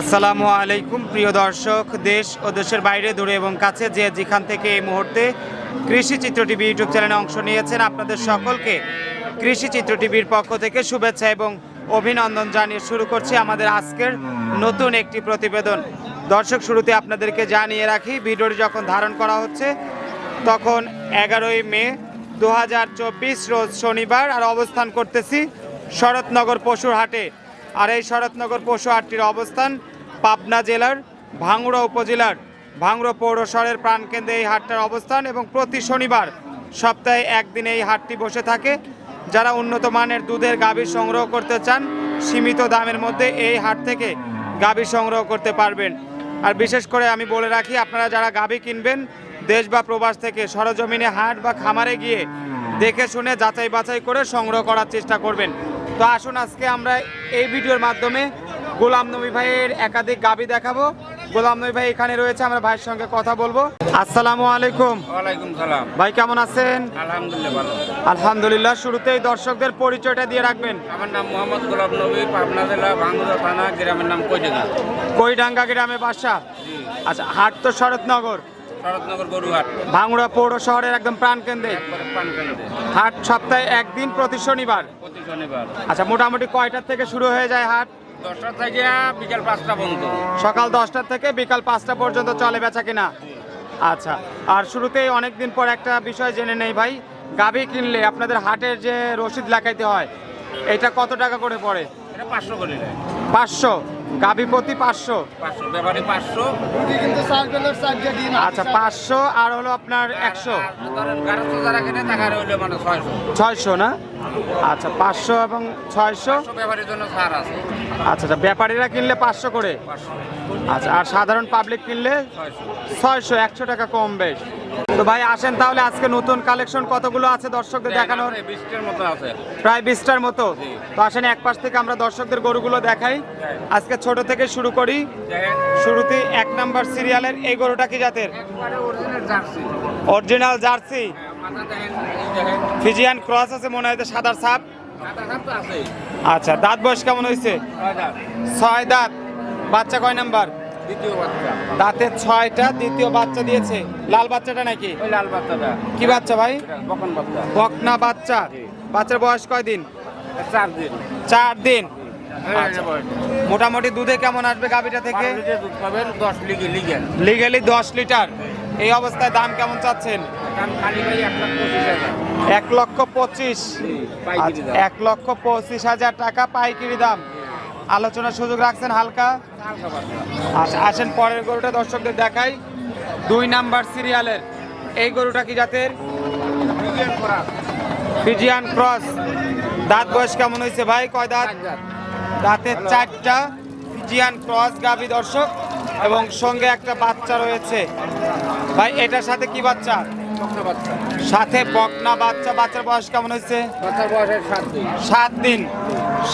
আসসালামু আলাইকুম, প্রিয় দর্শক, দেশ ও দেশের বাইরে, দূরে এবং কাছে যে যেখান থেকে এই মুহূর্তে কৃষি চিত্র টিভি ইউটিউব চ্যানেলে অংশ নিয়েছেন, আপনাদের সকলকে কৃষি চিত্র টিভির পক্ষ থেকে শুভেচ্ছা এবং অভিনন্দন জানিয়ে শুরু করছি আমাদের আজকের নতুন একটি প্রতিবেদন। দর্শক, শুরুতে আপনাদেরকে জানিয়ে রাখি, ভিডিওটি যখন ধারণ করা হচ্ছে, তখন এগারোই মে দু হাজার চব্বিশ রোজ শনিবার, আর অবস্থান করতেছি শরৎনগর পশুর হাটে। আর এই শরৎনগর পশু হাটটির অবস্থান পাবনা জেলার ভাঙড়া উপজেলার ভাঙড়া পৌরসরের প্রাণকেন্দ্রে এই হাটটার অবস্থান এবং প্রতি শনিবার সপ্তাহে একদিন এই হাটটি বসে থাকে। যারা উন্নত মানের দুধের গাভী সংগ্রহ করতে চান, সীমিত দামের মধ্যে এই হাট থেকে গাভী সংগ্রহ করতে পারবেন। আর বিশেষ করে আমি বলে রাখি, আপনারা যারা গাভী কিনবেন, দেশ বা প্রবাস থেকে সরজমিনে হাট বা খামারে গিয়ে দেখে শুনে যাচাই বাছাই করে সংগ্রহ করার চেষ্টা করবেন। তো আসুন আজকে আমরা এই ভিডিওর মাধ্যমে গোলাম নবী ভাইয়ের একাধিক গাবি দেখাবো। গোলাম নবী ভাই এখানে রয়েছে আমরা ভাইয়ের সঙ্গে কথা বলব। আসসালামু আলাইকুম। ওয়ালাইকুম সালাম। ভাই কেমন আছেন? আলহামদুলিল্লাহ ভালো। আলহামদুলিল্লাহ শুরুতেই দর্শকদের পরিচয়টা দিয়ে রাখবেন। আমার নাম মোহাম্মদ গোলাপ নবী পাবনা জেলা ভাঙ্গুরা থানা গ্রামের নাম কৈটেগা কইডাঙ্গা গ্রামে বাসা? আচ্ছা হাট তো শরৎনগর। শরৎনগর গরুহাট। ভাঙড়া পৌর শহরের একদম প্রাণকেন্দ্রে। হাট সপ্তাহে একদিন প্রতি শনিবার। প্রতি শনিবার। আচ্ছা মোটামুটি কয়টার থেকে শুরু হয়ে যায় হাট? দশটা থেকে বিকাল পাঁচটা পর্যন্ত। সকাল দশটা থেকে বিকাল পাঁচটা পর্যন্ত চলে বেচা কিনা? আচ্ছা আর শুরুতেই অনেকদিন পর একটা বিষয় জেনে নেই ভাই। গাভী কিনলে আপনাদের হাটের যে রসিদ লাগাইতে হয় এটা কত টাকা করে পড়ে? এটা পাঁচশো করে পাঁচশো? গাভী প্রতি পাঁচশো? ব্যাপারে পাঁচশো। আচ্ছা পাঁচশো আর হলো আপনার একশো। যারা কিনে হইলে মানে ছয়শো। ছয়শো না? আচ্ছা পাঁচশো এবং ছয়শো। পাঁচশো জন্য ছাড় আছে। আচ্ছা আচ্ছা ব্যাপারীরা কিনলে পাঁচশো করে? আচ্ছা আর সাধারণ পাবলিক কিনলে ছয়শো। ছয়শো একশো টাকা কম বেশ। তো ভাই আসেন তাহলে আজকে নতুন কালেকশন কতগুলো আছে দর্শকদের দেখানোর? বিশটার মতো আছে। প্রায় বিশটার মতো। তো আসেন এক পাশ থেকে আমরা দর্শকদের গরুগুলো দেখাই। আজকে ছোট থেকে শুরু করি। শুরুতে এক নাম্বার সিরিয়ালের এই গরুটা কি জাতের? Original Jersey. ফিজিয়ান ক্রস আছে মনে হয় সাদার সাপ। আচ্ছা দাঁত বয়স কেমন হয়েছে? ছয় দাঁত। বাচ্চা কয় নাম্বার? দ্বিতীয় বাচ্চা। দাঁতের ছয়টা দ্বিতীয় বাচ্চা দিয়েছে। লাল বাচ্চাটা নাকি? ওই লাল বাচ্চাটা। কি বাচ্চা ভাই? বকন বাচ্চা। বকনা বাচ্চা। বাচ্চার বয়স কয় দিন? চার দিন। চার দিন। আচ্ছা। মোটামুটি দুধে কেমন আসবে গাভিটা থেকে? দুধ পাবেন দশ লিগে লিগেলি দশ লিটার। এই অবস্থায় দাম কেমন চাচ্ছেন? এক লক্ষ পঁচিশ আচ্ছা, এক লক্ষ পঁচিশ হাজার টাকা পাইকারি দাম। আলোচনার সুযোগ রাখছেন হালকা। আচ্ছা আসেন পরের গরুটা দর্শকদের দেখাই। দুই নাম্বার সিরিয়ালের। এই গরুটা কি জাতের? Friesian cross. দাঁত বয়স কেমন হয়েছে ভাই? কয় দাঁত? দাঁতের চারটা। ফিজিয়ান ক্রস, গাভি দর্শক। এবং সঙ্গে একটা বাচ্চা রয়েছে। ভাই, এটার সাথে কি বাচ্চা? সাথে বকনা বাচ্চা বাচ্চার বয়স কেমন হয়েছে? সাত দিন।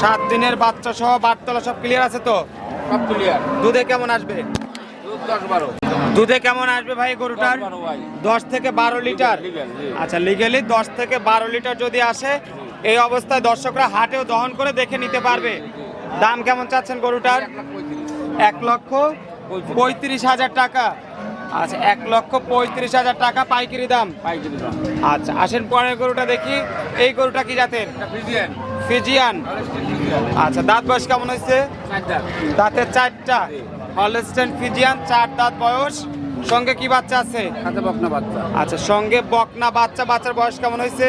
সাত দিনের বাচ্চা সহ বারতলা সব ক্লিয়ার আছে তো? সব ক্লিয়ার দুধে কেমন আসবে? দুধ কেমন আসবে ভাই গরুটার? দশ থেকে বারো লিটার। আচ্ছা লিগেলি দশ থেকে বারো লিটার যদি আসে এই অবস্থায় দর্শকরা হাটেও দহন করে দেখে নিতে পারবে। দাম কেমন চাচ্ছেন গরুটার? এক লক্ষ পঁয়ত্রিশ হাজার টাকা। আচ্ছা এক লক্ষ পঁয়ত্রিশ হাজার টাকা পাইকারি দাম। পাইকারি দাম। আচ্ছা আসেন পরের গরুটা দেখি। এই গরুটা কি জাতের? ফিজিয়ান। আচ্ছা দাঁত বয়স কেমন হয়েছে? দাঁতের চারটা। হলস্টেন ফিজিয়ান চার দাঁত বয়স। সঙ্গে কি বাচ্চা আছে? বকনা বাচ্চা। আচ্ছা সঙ্গে বকনা বাচ্চা বাচ্চার বয়স কেমন হয়েছে?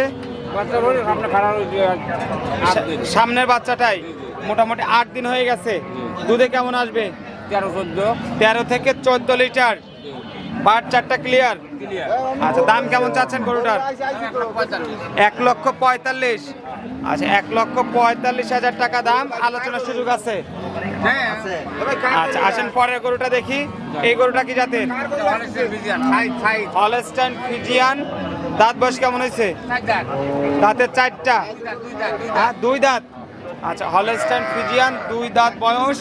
সামনের বাচ্চাটাই? মোটামুটি আট দিন হয়ে গেছে। দুধে কেমন আসবে? তেরো চোদ্দ। তেরো থেকে চোদ্দ লিটার। বার চারটা ক্লিয়ার আচ্ছা দাম কেমন চাচ্ছেন গরুটার? এক লক্ষ পঁয়তাল্লিশ। আচ্ছা এক লক্ষ পঁয়তাল্লিশ হাজার টাকা দাম। আলোচনার সুযোগ আছে? হ্যাঁ আচ্ছা আসেন পরের গরুটা দেখি। এই গরুটা কি জাতের? হলস্টাইন ফিজিয়ান দাঁত বয়স কেমন হয়েছে? দাঁতের চারটা। হ্যাঁ দুই দাঁত। আচ্ছা হলস্টাইন ফিজিয়ান দুই দাঁত বয়স।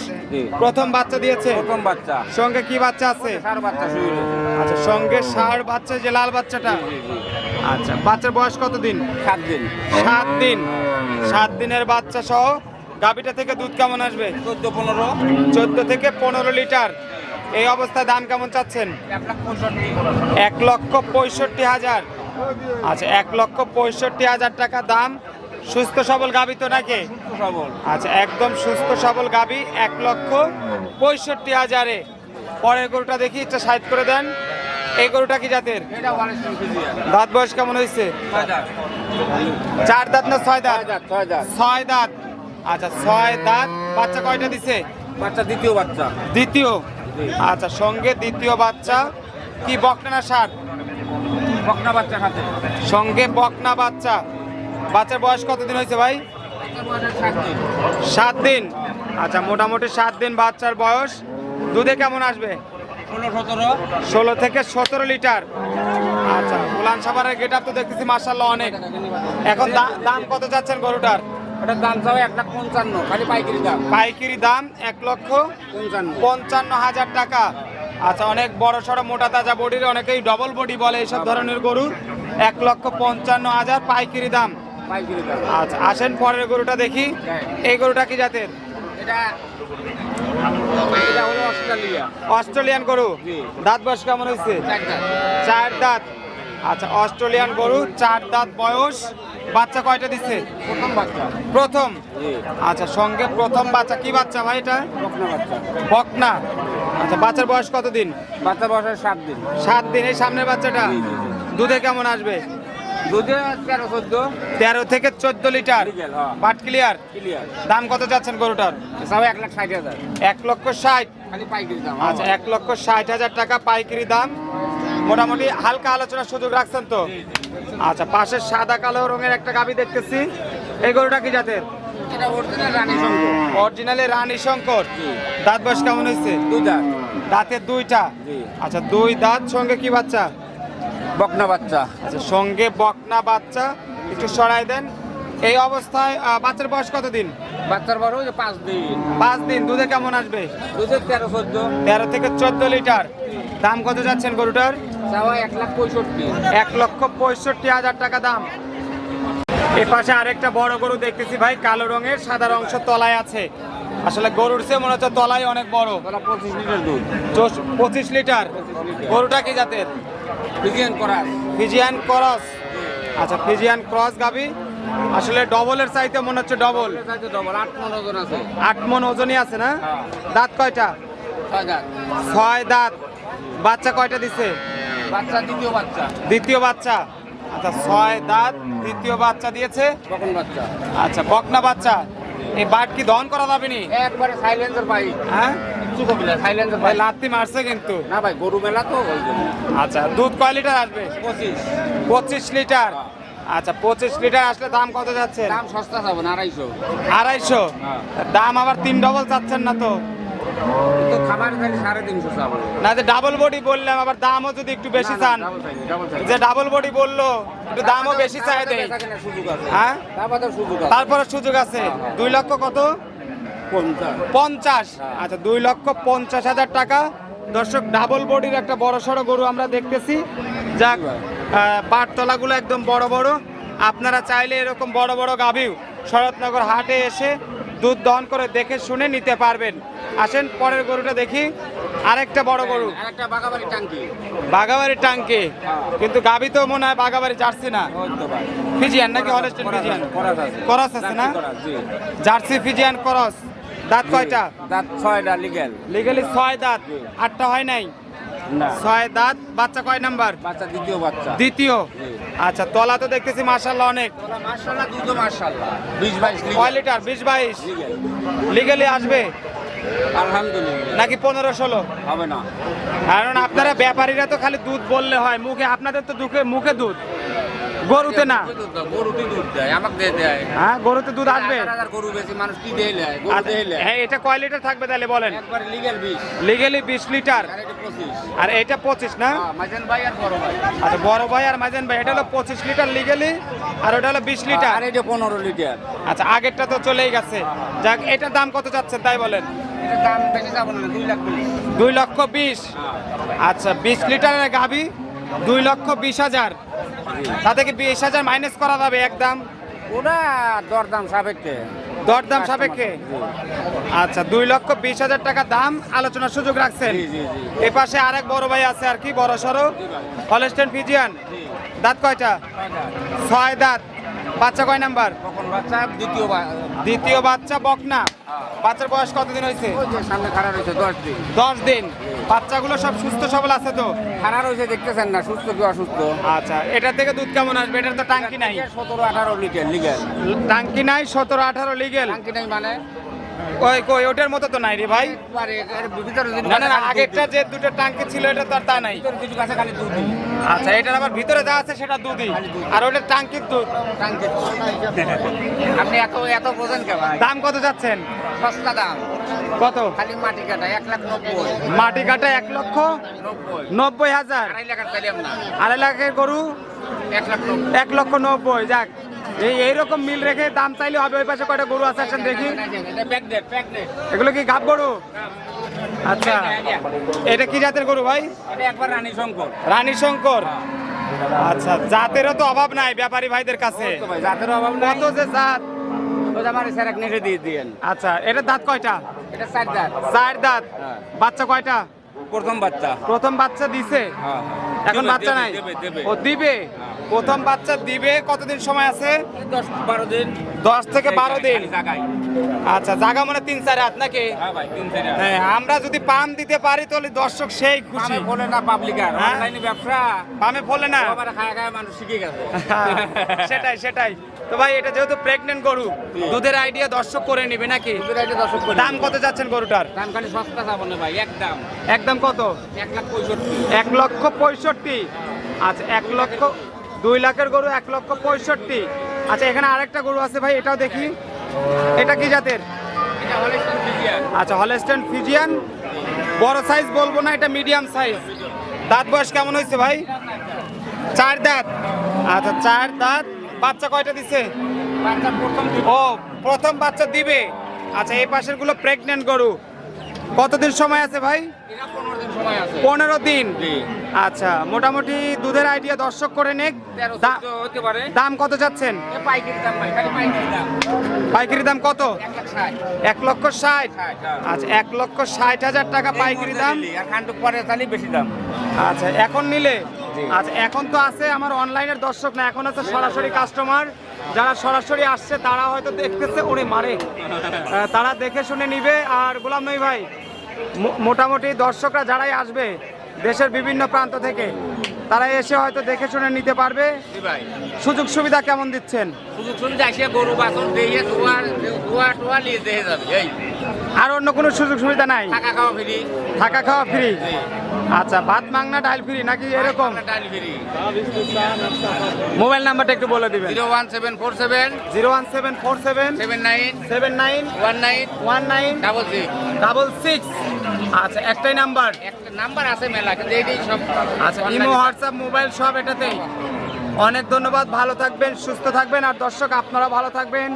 প্রথম বাচ্চা দিয়েছে? প্রথম বাচ্চা। সঙ্গে কি বাচ্চা আছে? চার বাচ্চা আচ্ছা সঙ্গে ষাঁড় বাচ্চা যে লাল বাচ্চাটা? আচ্ছা বাচ্চার বয়স কত দিন সাত দিন। সাত দিন। সাত দিনের বাচ্চা সহ গাবিটা থেকে দুধ কেমন আসবে? চোদ্দ পনেরো। চোদ্দ থেকে পনেরো লিটার। এই অবস্থায় দাম কেমন চাচ্ছেন? এক লক্ষ পঁয়ষট্টি হাজার। আচ্ছা এক লক্ষ পঁয়ষট্টি হাজার টাকা দাম। সুস্থ সবল গাবি তো নাকি? সবল। আচ্ছা একদম সুস্থ সবল গাবি এক লক্ষ পঁয়ষট্টি হাজারে। পরের গরুটা দেখি একটা সাইড করে দেন। এই গরুটা কি জাতের? দাঁত বয়স কেমন হয়েছে? চার দাঁত না ছয় দাঁত? ছয় দাঁত আচ্ছা ছয় দাঁত। বাচ্চা কয়টা দিছে? বাচ্চা দ্বিতীয় বাচ্চা। দ্বিতীয়? আচ্ছা সঙ্গে দ্বিতীয় বাচ্চা। কি বকনা না ষাট বকনা বাচ্চা সঙ্গে বকনা বাচ্চা। বাচ্চার বয়স কতদিন হয়েছে ভাই? সাত দিন। আচ্ছা মোটামুটি সাত দিন বাচ্চার বয়স। দুধে কেমন আসবে? ষোলো থেকে সতেরো লিটার। আচ্ছা উলান সাবারের গেট তো দেখতেছি মার্শাল্লাহ অনেক। এখন দাম কত যাচ্ছেন গরুটার? ওটার দাম চাও এক লাখ পঞ্চান্ন খালি পাইকারি দাম। পাইকারি দাম এক লক্ষ পঞ্চান্ন। পঞ্চান্ন হাজার টাকা। আচ্ছা অনেক বড় সড়ো মোটা তাজা বডির অনেকেই ডবল বডি বলে এইসব ধরনের গরুর এক লক্ষ পঞ্চান্ন হাজার পাইকারি দাম। আচ্ছা আসেন পরের গরুটা দেখি। এই গরুটা কি জাতের? এটা অস্ট্রেলিয়ান গরু? দাঁত বয়স কেমন হয়েছে? চার দাঁত। আচ্ছা অস্ট্রেলিয়ান গরু চার দাঁত বয়স। বাচ্চা কয়টা দিচ্ছে প্রথম বাচ্চা। প্রথম? আচ্ছা সঙ্গে প্রথম বাচ্চা কি বাচ্চা ভাই এটা? বকনা বাচ্চা। বকনা। আচ্ছা বাচ্চার বয়স কতদিন? বাচ্চা বয়সের সাত দিন। সাত দিন এই সামনের বাচ্চাটা। দুধে কেমন আসবে? তেরো থেকে চোদ্দ লিটার। হ্যাঁ। বাট ক্লিয়ার দাম কত যাচ্ছেন গরুটার? এক লাখ ষাট হাজার। এক লক্ষ ষাট। আচ্ছা এক লক্ষ ষাট হাজার টাকা পাইকারি দাম। মোটামুটি হালকা আলোচনার সুযোগ রাখছেন তো? আচ্ছা পাশের সাদা কালো রঙের একটা গাবি দেখতেছি। এই গরুটা কি জাতের? অরিজিনালি রানী শঙ্কর। দাঁত বয়স কেমন হয়েছে? দুই দাঁত। দাঁতের দুইটা। আচ্ছা দুই দাঁত সঙ্গে কি বাচ্চা? বকনা বাচ্চা। আচ্ছা সঙ্গে বকনা বাচ্চা একটু সরাই দেন। এই অবস্থায় বাচ্চার বয়স কতদিন? বাচ্চার বড় ওই পাঁচ দিন। পাঁচ দিন দুধে কেমন আসবে? দুধের তেরো চোদ্দ। তেরো থেকে চোদ্দ লিটার। দাম কত যাচ্ছেন গরুটার? চাওয়া এক লাখ পঁয়ষট্টি। এক লক্ষ পঁয়ষট্টি হাজার টাকা দাম। এ পাশে আরেকটা বড় গরু দেখতেছি ভাই কালো রঙের সাদা অংশ তলায় আছে। আসলে গরুর চেয়ে মনে হচ্ছে তলায় অনেক বড়। পঁচিশ লিটার দুধ। পঁচিশ লিটার। গরুটা কি জাতের? বিজ্ঞান করা ফিজিয়ান ক্রস। আচ্ছা ফিজিয়ান ক্রস গাবি। আসলে ডবলের চাইতে মনে হচ্ছে ডবল। আট মন ওজনই আছে না? হ্যাঁ। দাঁত কয়টা? ছয় দাঁত। বাচ্চা কয়টা দিছে? বাচ্চা দ্বিতীয় বাচ্চা। দ্বিতীয় বাচ্চা। আচ্ছা ছয় দাঁত দ্বিতীয় বাচ্চা দিয়েছে। বাচ্চা। আচ্ছা বকনা বাচ্চা। এই বাট কি দহন করা যাবে নি? একবারে সাইলেন্সার পাই হ্যাঁ? সাইলেন্সার ভাই লাত্তি মারছে কিন্তু। না ভাই গরু মেলা তো আচ্ছা দুধ কয় লিটার আসবে? পঁচিশ। পঁচিশ লিটার। আচ্ছা পঁচিশ লিটার আসলে দাম কত যাচ্ছে? দাম সস্তা যাবে না আড়াইশো। আড়াইশো? হ্যাঁ। দাম আবার তিন ডবল চাচ্ছেন না তো। কিন্তু খাবার খালি সাড়ে তিনশো চাবো না যে ডাবল বডি বললাম আবার দামও যদি একটু বেশি চান। যে ডাবল বডি বলল একটু দামও বেশি চাই দেয়। হ্যাঁ? তারপরে সুযোগ আছে। সুযোগ আছে। দুই লক্ষ কত? পঞ্চাশ। পঞ্চাশ। আচ্ছা দুই লক্ষ পঞ্চাশ হাজার টাকা। দর্শক ডাবল বডির একটা বড় সড়ো গরু আমরা দেখতেছি। যাক বাটতলাগুলো একদম বড় বড়। আপনারা চাইলে এরকম বড় বড় গাভিও শরৎনগর হাটে এসে দুধ দহন করে দেখে শুনে নিতে পারবেন। আসেন পরের গরুটা দেখি। আরেকটা বড় গরু। আর একটা বাগাবাড়ি টাঙ্কি। বাগাবাড়ি টাঙ্কে। কিন্তু গাভি তো মনে হয় বাগাবাড়ি জার্সি না। ফিজিয়ান নাকি হলস্টেন ফিজিয়ান? করস আছে। না? জার্সি ফিজিয়ান করস। দাঁত কয়টা? দাঁত ছয়টা লিগেল লিগালি ছয় দাঁত। আটটা হয় নাই? না ছয় দাঁত বাচ্চা কয় নাম্বার? বাচ্চা দ্বিতীয় বাচ্চা। দ্বিতীয়? আচ্ছা তলা তো দেখতেছি মার্শাল্লাহ অনেক। বিশ বাইশ কয় লিটার? বিশ বাইশ? লিগেল আসবে? আলহামদুলিল্লাহ। নাকি পনেরো ষোলো? হবে না। কারণ আপনারা ব্যাপারীরা তো খালি দুধ বললে হয় মুখে আপনাদের তো দুধে মুখে দুধ। গরুতে না? গরুতে দুধ দেয় আমাকে দেয়। হ্যাঁ গরুতে দুধ আসবে? হাজার হাজার গরু বেশি মানুষ কি দিয়ে গরু আচ্ছা, হ্যাঁ এটা কয় লিটার থাকবে তাহলে বলেন? একবারে লিগেল বিশ লিগালি বিশ লিটার। আর এটা পঁচিশ। আর এটা পঁচিশ না? হ্যাঁ, ভাই আর বড় ভাই। আচ্ছা বড় ভাই আর মাঝেন ভাই এটা হলো পঁচিশ লিটার লিগালি আর ওটা হলো বিশ লিটার। আর এটা পনেরো লিটার। আচ্ছা আগেরটা তো চলেই গেছে। যাক এটার দাম কত চাচ্ছেন তাই বলেন? এটা দাম বেশি যাব না লাখ লক্ষ বিশ। হ্যাঁ আচ্ছা বিশ লিটারের গাভি দুই লক্ষ বিশ হাজার। তাতে থেকে বিশ হাজার মাইনাস করা যাবে একদম ওটা দরদাম সাপেক্ষে। দরদাম সাপেক্ষে? আচ্ছা দুই লক্ষ বিশ হাজার টাকা দাম আলোচনার সুযোগ রাখছেন। এ পাশে আরেক বড় ভাই আছে আর কি বড় সড়ো হলস্টেন ফিজিয়ান দাঁত কয়টা? ছয় দাঁত। বাচ্চা কয় নাম্বার? কখন বাচ্চা দ্বিতীয় দ্বিতীয় বাচ্চা বকনা। বাচ্চার বয়স কতদিন হয়েছে? ওই যে সামনে খারাপ হয়েছে দশ দিন। দশ দিন। বাচ্চাগুলো সব সুস্থ সবল আছে তো? খারাপ হয়েছে দেখতেছেন না সুস্থ কি অসুস্থ? আচ্ছা এটা থেকে দুধ কেমন আসবে? এটার তো টাঙ্কি নাই। সতেরো আঠারো লিগেল লিগেল টাঙ্কি নাই সতেরো আঠারো লিগেল টাঙ্কি নাই মানে? ওই কই ওটার মতো তো নাই রে ভাই। না না আগেরটা যে দুটো টাঙ্কি ছিল এটা তো আর তা নাই। আচ্ছা এটার আবার ভিতরে যা আছে সেটা দুধই আর ওটা টাঙ্কির দুধ। আপনি এত এত বোঝেন কে ভাই? দাম কত যাচ্ছেন? সস্তা দাম। কত? খালি মাটি কাটা এক লাখ নব্বই। মাটি কাটা এক লক্ষ নব্বই। হাজার। আড়াই লাখের গরু এক লক্ষ নব্বই যাক। এই এইরকম মিল রেখে দাম চাইলে হবে ওই পাশে কয়টা গরু আছে দেখি। এগুলো কি গাব গরু? আচ্ছা। এটা কি জাতের গরু ভাই? একবার রানী শঙ্কর। রানী শঙ্কর আচ্ছা জাতেরও তো অভাব নাই ব্যাপারী ভাইদের কাছে। জাতের অভাব নাই। কত যে জাত? আচ্ছা এটা দাঁত কয়টা? এটা চার দাঁত। চার দাঁত। হ্যাঁ। বাচ্চা কয়টা? প্রথম বাচ্চা। প্রথম বাচ্চা দিছে? হ্যাঁ। এখন বাচ্চা নাই? ও দিবে? প্রথম বাচ্চা দিবে কতদিন সময় আছে? দশ বারো দিন। দশ থেকে বারো দিন। আচ্ছা জাগা মানে তিন চার হাত নাকি? হ্যাঁ। হ্যাঁ আমরা যদি পাম দিতে পারি তাহলে দর্শক সেই খুশি। বলে না পাবলিক আর হ্যাঁ? অনলাইনে ব্যবসা। পামে ফলে না। সবার খায় খায় মানুষ শিখে গেছে। সেটাই সেটাই। তো ভাই এটা যেহেতু প্রেগনেন্ট গরু দুধের আইডিয়া দর্শক করে নিবে নাকি? দুধের আইটে দর্শক করে দাম কত যাচ্ছেন গরুটার? দাম খালি সস্তা যাব না ভাই একদম। একদম কত? এক লাখ পঁয়ষট্টি। এক লক্ষ পঁয়ষট্টি আচ্ছা এক লক্ষ দুই লাখের গরু এক লক্ষ পঁয়ষট্টি। আচ্ছা এখানে আরেকটা গরু আছে ভাই এটাও দেখি। এটা কি জাতের? আচ্ছা হলেস্টেন ফিজিয়ান বড় সাইজ বলব না এটা মিডিয়াম সাইজ দাঁত বয়স কেমন হয়েছে ভাই? চার দাঁত। আচ্ছা চার দাঁত। বাচ্চা কয়টা দিছে? প্রথম ও প্রথম বাচ্চা দিবে। আচ্ছা এই পাশেরগুলো প্রেগনেন্ট গরু। কতদিন সময় আছে ভাই? পনেরো দিন আচ্ছা মোটামুটি দুধের আইডিয়া দর্শক করে নেক। দাম কত যাচ্ছেন পাইকারি দাম কত? এক লক্ষ ষাট? হ্যাঁ। আচ্ছা এক লক্ষ ষাট হাজার টাকা পাইকারি দাম। পরে বেশি দাম। আচ্ছা এখন নিলে। আচ্ছা এখন তো আছে আমার অনলাইনের দর্শক না এখন আছে সরাসরি কাস্টমার যারা সরাসরি আসছে তারা হয়তো দেখতেছে ওরে মারে। তারা দেখে শুনে নিবে। আর গোলাম নই ভাই মো- মোটামুটি দর্শকরা যারাই আসবে দেশের বিভিন্ন প্রান্ত থেকে তারা এসে হয়তো দেখে শুনে নিতে পারবে। সুযোগ সুবিধা কেমন দিচ্ছেন? সুযোগ সুবিধা আসে গরু বাছর দিয়ে ধোয়া ধোয়া টোয়া নিয়ে যাবে আর অন্য কোনো সুযোগ সুবিধা নাই? থাকা খাওয়া ফ্রি থাকা খাওয়া ফ্রি জি। আচ্ছা ভাত মাংনা ডাল ফ্রি নাকি এরকম? ডাল ফ্রি। মোবাইল নাম্বারটা একটু বলে দিবেন। Zero one seven four seven zero one seven four seven seven nine seven nine one nine one nine double six. Double six. আচ্ছা একটাই নাম্বার? একটা নাম্বার আছে মেলা কিন্তু এইটাই সব আচ্ছা ইমো হোয়াটসঅ্যাপ মোবাইল সব এটাতেই। অনেক ধন্যবাদ ভালো থাকবেন সুস্থ থাকবেন। আর দর্শক আপনারা ভালো থাকবেন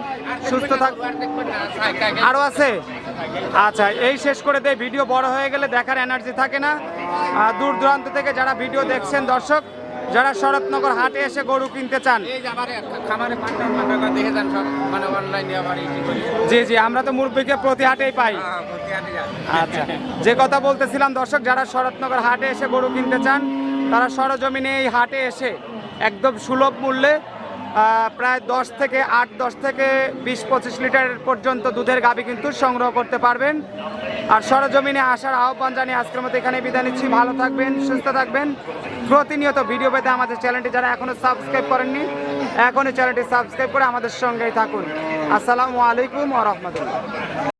সুস্থ থাকবেন আরও আছে? আচ্ছা এই শেষ করে দেয় ভিডিও বড় হয়ে গেলে দেখার এনার্জি থাকে না। আর দূর দূরান্ত থেকে যারা ভিডিও দেখছেন দর্শক যারা শরৎনগর হাটে এসে গরু কিনতে চান। মানে জি জি আমরা তো মুরব্বীকে প্রতি হাটেই পাই। হ্যাঁ, যান। আচ্ছা যে কথা বলতেছিলাম দর্শক যারা শরৎনগর হাটে এসে গরু কিনতে চান তারা সরজমিনে এই হাটে এসে একদম সুলভ মূল্যে প্রায় দশ থেকে আট, দশ থেকে বিশ, পঁচিশ লিটার পর্যন্ত দুধের গাবি কিন্তু সংগ্রহ করতে পারবেন। আর সরজমিনে আসার আহ্বান জানিয়ে আজকের মতো এখানে বিদায় নিচ্ছি। ভালো থাকবেন, সুস্থ থাকবেন। প্রতিনিয়ত ভিডিও পেতে আমাদের চ্যানেলটি যারা এখনও সাবস্ক্রাইব করেননি, এখনই চ্যানেলটি সাবস্ক্রাইব করে আমাদের সঙ্গেই থাকুন। আসসালামু আলাইকুম আ রাহমাতুল্লাহ।